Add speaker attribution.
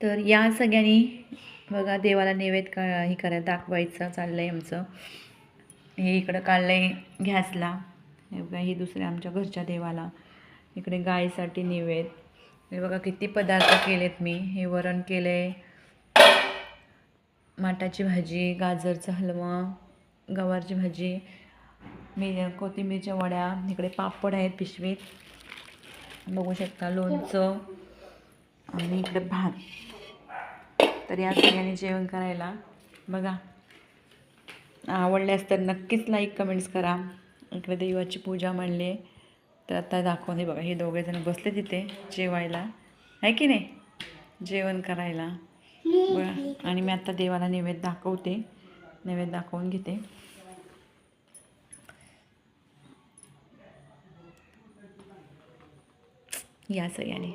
Speaker 1: तर या सगळ्यांनी बघा देवाला नैवेद्य का हे करायला दाखवायचं चाललं आहे आमचं. हे इकडं काढलं आहे घ्यासला हे बघा हे दुसऱ्या आमच्या घरच्या देवाला. इकडे गायीसाठी नैवेद हे बघा किती पदार्थ केलेत मी. हे वरण केलं आहे माटाची भाजी गाजरचा हलवा गवारची भाजी मी कोथिंबीरच्या वड्या इकडे पापड आहेत पिशवीत. बघू शकता लोणचं. आणि इकडे भात. तर या सगळ्यांनी जेवण करायला. बघा. आवडल्यास तर नक्कीच लाईक कमेंट्स करा. इकडे देवाची पूजा मांडली आहे. तर आता दाखवते बघा हे दोघेजण बसले तिथे जेवायला. आहे की नाही? जेवण करायला. बघा आणि मी आता देवाला नैवेद्य दाखवते. नैवेद्य दाखवून घेते. या सगळ्यांनी.